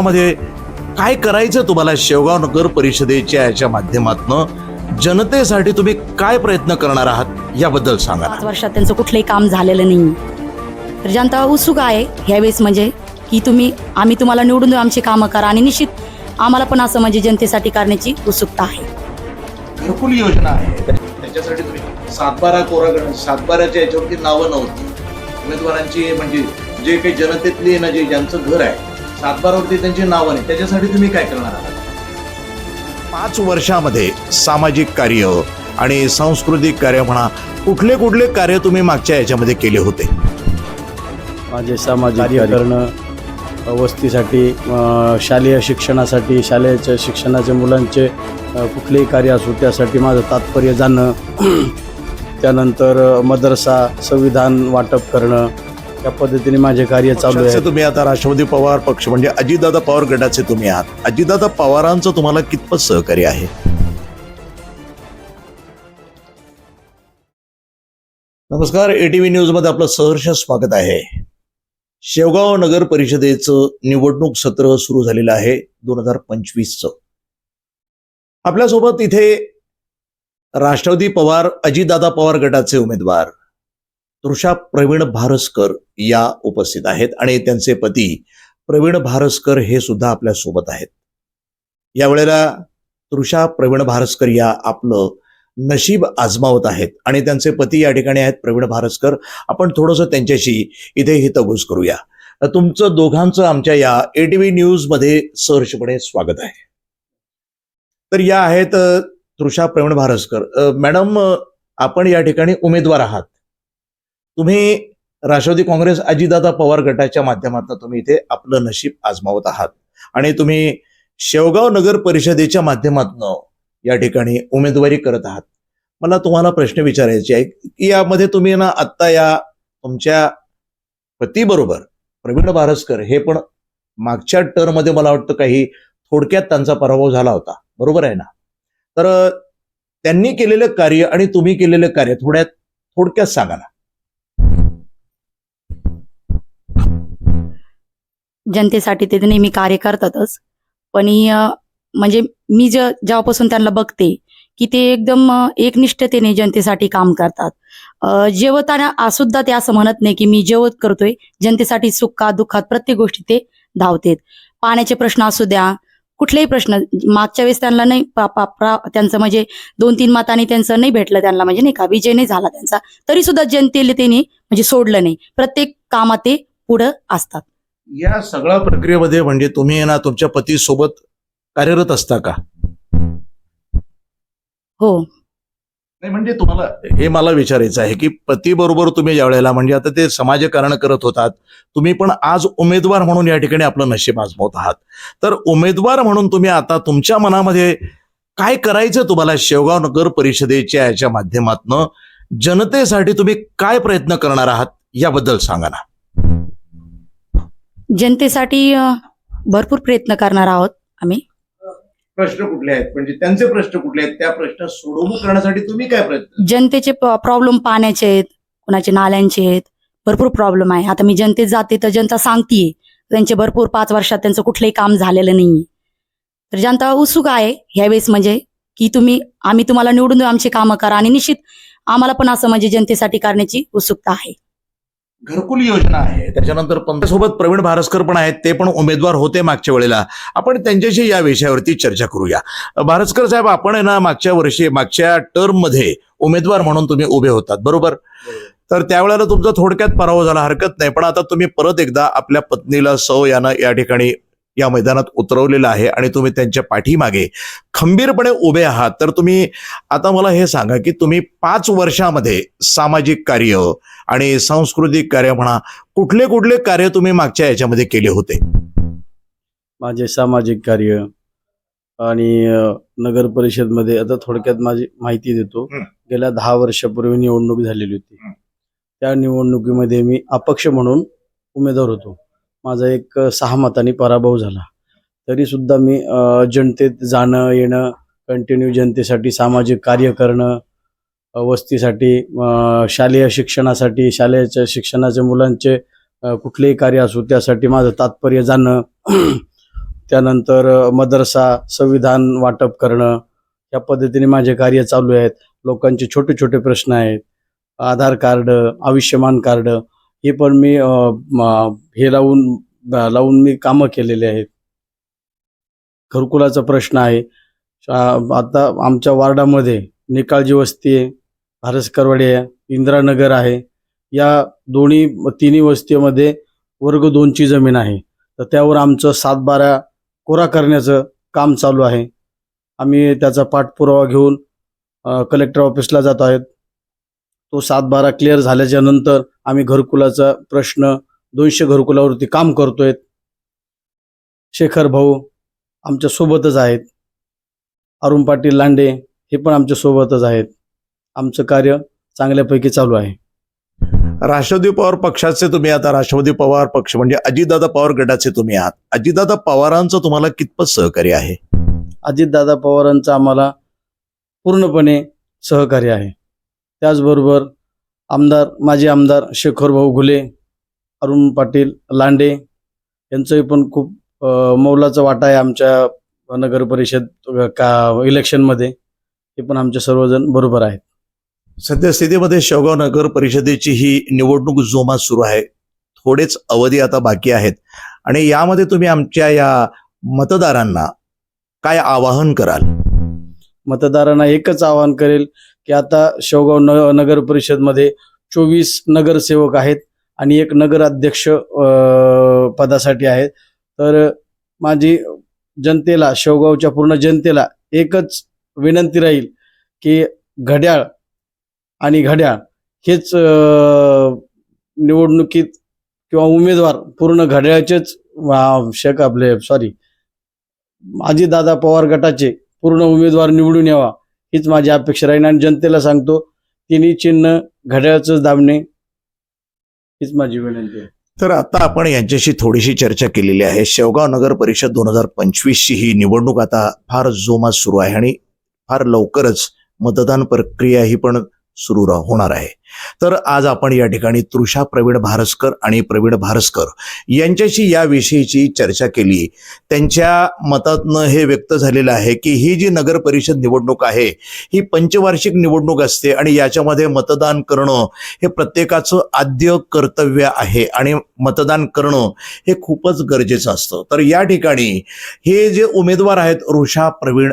मध्ये काय करायचं तुम्हाला शेवगाव नगर परिषदेच्या याच्या माध्यमातून? जनतेसाठी तुम्ही काय प्रयत्न करणार आहात? याबद्दल सांगा पाच वर्षात त्यांचं कुठलंही काम झालेलं नाही. तर जनता उत्सुक आहे ह्यावेळेस म्हणजे की तुम्ही आम्ही तुम्हाला निवडून देऊ आमची कामं करा आणि निश्चित आम्हाला पण असं म्हणजे जनतेसाठी करण्याची उत्सुकता आहे. घरकुल योजना आहे. त्याच्यासाठी तुम्ही सातबारा कोरा सातबाराच्या याच्यावरती नावं नव्हती. उमेदवारांची म्हणजे जे काही जनतेतली ना जे ज्यांचं घर आहे सातबारावरती त्यांची नावं नाही. त्याच्यासाठी तुम्ही काय करणार आहात? पाच वर्षामध्ये सामाजिक कार्य आणि सांस्कृतिक कार्य म्हणा कुठले कुठले कार्य तुम्ही मागच्या याच्यामध्ये केले होते? माझे सामाजिक कार्य. करणं वस्तीसाठी अ, शालेय शिक्षणासाठी शालेय शिक्षणाच्या मुलांचे अ, कुठलेही कार्य असो त्यासाठी माझं तात्पर्य जाणं. त्यानंतर अ, मदरसा संविधान वाटप करणं या पद्धतीने माझे कार्य चालू आहे. तुम्ही आता राष्ट्रवादी पवार पक्ष म्हणजे अजितदादा पवार गटाचे तुम्ही आहात. अजितदादा पवारांचं तुम्हाला कितपत सहकार्य आहे? नमस्कार एटीव्ही न्यूजमध्ये आपलं सहर्ष स्वागत आहे. शेवगाव नगर परिषदेचं निवडणूक सत्र सुरू झालेलं आहे दोन हजार पंचवीसचं. आपल्यासोबत इथे राष्ट्रवादी पवार अजितदादा पवार गटाचे उमेदवार तृषा प्रवीण भारसकर या उपस्थित आहेत आणि त्यांचे पती प्रवीण भारसकर हे सुद्धा आपल्यासोबत आहेत. यावेळेला तृषा प्रवीण भारसकर या आपलं नशीब आजमावत आहेत आणि त्यांचे पती या ठिकाणी आहेत प्रवीण भारसकर. आपण थोडंसं त्यांच्याशी इथे हितगुज करूया. तुमचं दोघांचं आमच्या या एटीव्ही न्यूजमध्ये सहर्षपणे स्वागत आहे. तर या आहेत तृषा प्रवीण भारसकर. मॅडम आपण या ठिकाणी उमेदवार आहात. तुम्ही राष्ट्रवादी काँग्रेस अजितदादा पवार गटाच्या माध्यमातून तुम्ही इथे आपलं नशीब आजमावत आहात. आणि तुम्ही शेवगाव नगर परिषदेच्या माध्यमातून या ठिकाणी उमेदवारी करत आहात. मला तुम्हाला प्रश्न विचारायचे आहे की यामध्ये तुम्ही ना आत्ता या तुमच्या पतीबरोबर प्रवीण बारसकर हे पण मागच्या टर्ममध्ये मला वाटतं काही थोडक्यात त्यांचा पराभव झाला होता. बरोबर आहे ना? तर त्यांनी केलेलं कार्य आणि तुम्ही केलेलं कार्य थोड्यात थोडक्यात सांगा ना. जनतेसाठी ते नेहमी कार्य करतातच. पण म्हणजे मी ज जेव्हापासून त्यांना बघते की ते एकदम एकनिष्ठतेने जनतेसाठी काम करतात. जेवताना आ- सुद्धा ते असं म्हणत नाही की मी जेवत करतोय जनतेसाठी सुखात दुःखात प्रत्येक गोष्टी ते धावतेत. पाण्याचे प्रश्न असू द्या कुठलेही प्रश्न मागच्या वेळेस त्यांना नाही त्यांचं म्हणजे दोन तीन मतांनी त्यांचं नाही भेटलं त्यांना म्हणजे नाही का विजय नाही झाला त्यांचा. तरी सुद्धा जनतेला त्यांनी म्हणजे सोडलं नाही. प्रत्येक कामात ते पुढं असतात. या सगळ्या प्रक्रियेमध्ये म्हणजे तुम्ही ना तुमच्या पती सोबत कार्यरत असता का? हो. नाही म्हणजे तुम्हाला हे मला विचारायचं आहे की पती बरोबर तुम्ही ज्या वेळेला म्हणजे आता ते समाजकारण करत होतात तुम्ही पण आज उमेदवार म्हणून या ठिकाणी आपलं नशीब आजमावत आहात. तर उमेदवार म्हणून तुम्ही आता तुमच्या मनामध्ये काय करायचं तुम्हाला शेवगाव नगर परिषदेच्या याच्या माध्यमातून जनतेसाठी तुम्ही काय प्रयत्न करणार आहात याबद्दल सांगा ना. जनतेसाठी भरपूर प्रयत्न करणार आहोत आम्ही. प्रश्न कुठले आहेत? म्हणजे त्यांचे प्रश्न कुठले आहेत? त्या प्रश्न सोडवणूक करण्यासाठी तुम्ही काय प्रयत्न? जनतेचे प्रॉब्लेम पाण्याचे आहेत कुणाचे नाल्यांचे आहेत भरपूर प्रॉब्लेम आहे. आता मी जनतेत जाते तर जनता सांगतीये त्यांचे भरपूर पाच वर्षात त्यांचं कुठलंही काम झालेलं नाही तर जनता उत्सुक आहे ह्यावेळेस म्हणजे की तुम्ही आम्ही तुम्हाला निवडून देऊ आमची कामं करा आणि निश्चित आम्हाला पण असं म्हणजे जनतेसाठी करण्याची उत्सुकता आहे. घरकुल योजना आहे. त्याच्यानंतर पंतसोबत प्रवीण भारसकर पण आहेत ते पण उमेदवार होते मागच्या वेळेला. आपण त्यांच्याशी या विषयावरती चर्चा करूया. भारसकर साहेब आपण आहे ना मागच्या वर्षी मागच्या टर्ममध्ये उमेदवार म्हणून तुम्ही उभे होतात बरोबर? तर त्यावेळेला तुमचा थोडक्यात पराभव झाला हरकत नाही. पण आता तुम्ही परत एकदा आपल्या पत्नीला सौ यानं या ठिकाणी या मैदानात उतरवलेलं आहे आणि तुम्ही त्यांच्या पाठीमागे खंबीरपणे उभे आहात. तर तुम्ही आता मला हे सांगा की तुम्ही पाच वर्षामध्ये सामाजिक कार्य आणि सांस्कृतिक कार्य म्हणा कुठले कुठले कार्य तुम्ही मागच्या याच्यामध्ये केले होते? माझे सामाजिक कार्य आणि नगर परिषदमध्ये आता थोडक्यात माझी माहिती देतो. गेल्या दहा वर्षापूर्वी निवडणूक झालेली होती. त्या निवडणुकीमध्ये मी अपक्ष म्हणून उमेदवार होतो. माझा एक सहा मतांनी पराभव झाला. तरी सुद्धा मी जनतेत जाणं येणं कंटिन्यू जनतेसाठी सामाजिक कार्य करणं वस्तीसाठी शालेय शिक्षणासाठी शालेयच्या शिक्षणाच्या मुलांचे कुठलेही कार्य असू त्यासाठी माझं तात्पर्य जाणं. त्यानंतर मदरसा संविधान वाटप करणं या पद्धतीने माझे कार्य चालू आहेत. लोकांचे छोटे छोटे प्रश्न आहेत. आधार कार्ड आयुष्यमान कार्ड हे पण मी हे लावून लावून मी कामं केलेले आहेत. घरकुलाचा प्रश्न आहे. शा- आता आमच्या वार्डामध्ये निकाळजी वस्ती आहे भारसकरवाडी आहे इंदिरानगर आहे. या दोन्ही तिन्ही वस्तीमध्ये वर्ग दोनची जमीन आहे. तर त्यावर आमचं सातबारा कोरा करण्याचं काम चालू आहे. आम्ही त्याचा पाठपुरावा घेऊन कलेक्टर ऑफिसला जात आहेत. तो सातबारा क्लिअर झाल्याच्यानंतर आम्ही घरकुलाचा प्रश्न दोनशे घरकुलावरती काम करतोय. शेखर भाऊ आमच्या सोबतच आहेत. अरुण पाटील लांडे हे पण आमच्या सोबतच आहेत. आमचं कार्य चांगल्यापैकी चालू आहे. राष्ट्रवादी पवार पक्षाचे तुम्ही आता राष्ट्रवादी पवार पक्ष म्हणजे अजितदादा पवार गटाचे तुम्ही आहात. अजितदादा पवारांचं तुम्हाला कितपत सहकार्य आहे? अजितदादा पवारांचं आम्हाला पूर्णपणे सहकार्य आहे. त्याचबरोबर आमदार माजी आमदार शेखरभाऊ घुले अरुण पाटील लांडे यांचंही पण खूप मौलाचा वाटा आहे आमच्या नगर परिषद का इलेक्शनमध्ये हे पण आमचे सर्वजण बरोबर आहेत. सद्यस्थितीमध्ये शेवगाव नगर परिषदेची ही निवडणूक जोमात सुरू आहे. थोडेच अवधी आता बाकी आहेत. आणि यामध्ये तुम्ही आमच्या या मतदारांना काय आवाहन कराल? मतदारांना एकच आवाहन करेल की आता शेवगाव न नगर परिषदमध्ये चोवीस नगरसेवक आहेत आणि एक नगराध्यक्ष पदासाठी आहेत. तर माझी जनतेला शेवगावच्या पूर्ण जनतेला एकच विनंती राहील की घड्याळ आणि घड्याळ हेच निवडणुकीत किंवा उमेदवार पूर्ण घड्याळचेच वा- शेक आपले सॉरी दादा पवार गटाचे पूर्ण उमेदवार निवडून यावा. हीच माझी अपेक्षा राहील आणि जनतेला सांगतो तिन्ही चिन्ह घड्याळच दाबणे हीच माझी विनंती आहे. तर आता आपण यांच्याशी थोडीशी चर्चा केलेली आहे. शेवगाव नगर परिषद दोन हजार पंचवीसची ही निवडणूक आता फार जोमात सुरू आहे आणि फार लवकरच मतदान प्रक्रिया ही पण सुरू होणार आहे. तर आज आपण या ठिकाणी तृषा प्रवीण भारसकर आणि प्रवीण भारसकर यांच्याशी याविषयीची चर्चा केली. त्यांच्या मतातनं हे व्यक्त झालेलं आहे की ही जी नगर परिषद निवडणूक आहे ही पंचवार्षिक निवडणूक असते आणि याच्यामध्ये मतदान करणं हे प्रत्येकाचं आद्य कर्तव्य आहे आणि मतदान करणं हे खूपच गरजेचं असतं. तर या ठिकाणी हे जे उमेदवार आहेत ऋषा प्रवीण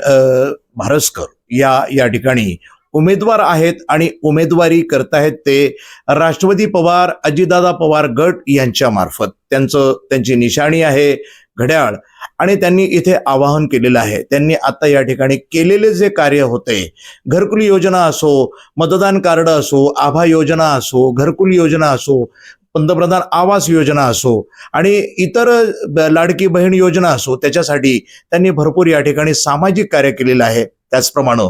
भारसकर या या ठिकाणी उमेदवार आहेत आणि उमेदवारी करतायत ते राष्ट्रवादी पवार अजितदादा पवार गट यांच्या मार्फत. त्यांचं त्यांची निशाणी आहे घड्याळ. आणि त्यांनी इथे आवाहन केलेलं आहे. त्यांनी आता या ठिकाणी केलेले जे कार्य होते घरकुल योजना असो मतदान कार्ड असो आभा योजना असो घरकुल योजना असो पंतप्रधान आवास योजना असो आणि इतर लाडकी बहीण योजना असो त्याच्यासाठी त्यांनी भरपूर या ठिकाणी सामाजिक कार्य केलेलं आहे. त्याचप्रमाणे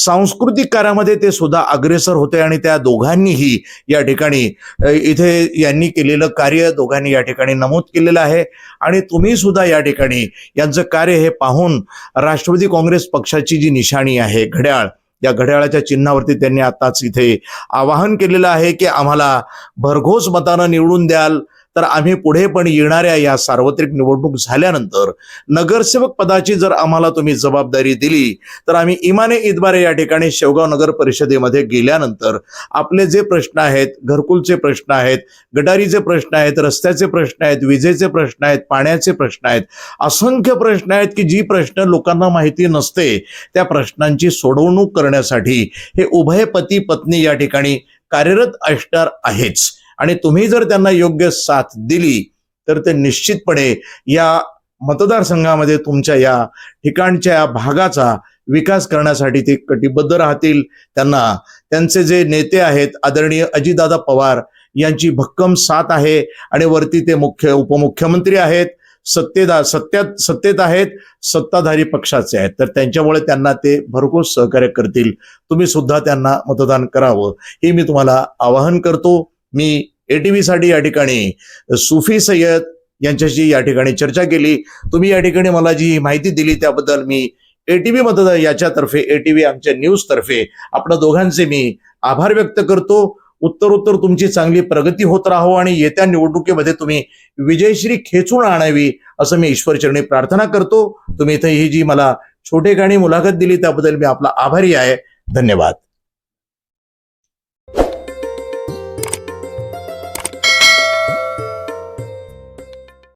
सांस्कृतिक कार्यामध्ये ते सुद्धा अग्रेसर होते आणि त्या दोघांनीही या ठिकाणी इथे यांनी केलेलं कार्य दोघांनी या ठिकाणी नमूद केलेलं आहे. आणि तुम्ही सुद्धा या ठिकाणी यांचं कार्य हे पाहून राष्ट्रवादी काँग्रेस पक्षाची जी निशाणी आहे घड्याळ या घड्याळाच्या चिन्हावरती त्यांनी आताच इथे आवाहन केलेलं आहे की आम्हाला भरघोस मतानं निवडून द्याल. तर आम्ही पुढे पण येणाऱ्या या सार्वत्रिक निवडणूक झाल्यानंतर नगरसेवक पदाची जर आम्हाला तुम्ही जबाबदारी दिली तर आम्ही इमाने इदबारे या ठिकाणी शेवगाव नगर परिषदेमध्ये गेल्यानंतर आपले जे प्रश्न आहेत घरकुलचे प्रश्न आहेत गटारीचे प्रश्न आहेत रस्त्याचे प्रश्न आहेत विजेचे प्रश्न आहेत पाण्याचे प्रश्न आहेत असंख्य प्रश्न आहेत की जी प्रश्न लोकांना माहिती नसते त्या प्रश्नांची सोडवणूक करण्यासाठी हे उभय पती पत्नी या ठिकाणी कार्यरत असणार आहेच. आणि तुम्ही जर त्यांना योग्य साथ दिली तर ते निश्चितपणे या मतदारसंघामध्ये तुमच्या या ठिकाणच्या या भागाचा विकास करण्यासाठी ते कटिबद्ध राहतील. त्यांना त्यांचे जे नेते आहेत आदरणीय अजितदादा पवार यांची भक्कम साथ आहे आणि वरती ते मुख्य उपमुख्यमंत्री आहेत. सत्तेदा सत्यात सत्तेत आहेत सत्ताधारी पक्षाचे आहेत. तर त्यांच्यामुळे त्यांना ते भरघोस सहकार्य करतील. तुम्ही सुद्धा त्यांना मतदान करावं हे मी तुम्हाला आवाहन करतो. मी एटीव्ही साठी या ठिकाणी सुफी सय्यद यांच्याशी या ठिकाणी चर्चा केली. तुम्ही या ठिकाणी मला जी माहिती दिली त्याबद्दल मी एटीव्ही मतदार याच्यातर्फे एटीव्ही आमच्या न्यूज तर्फे आपल्या दोघांचे मी आभार व्यक्त करतो. उत्तरोत्तर तुमची चांगली प्रगती होत राहो आणि येत्या निवडणुकीमध्ये तुम्ही विजयश्री खेचून आणावी असं मी ईश्वरचरणी प्रार्थना करतो. तुम्ही इथे ही जी मला छोटेखानी मुलाखत दिली त्याबद्दल मी आपला आभारी आहे. धन्यवाद.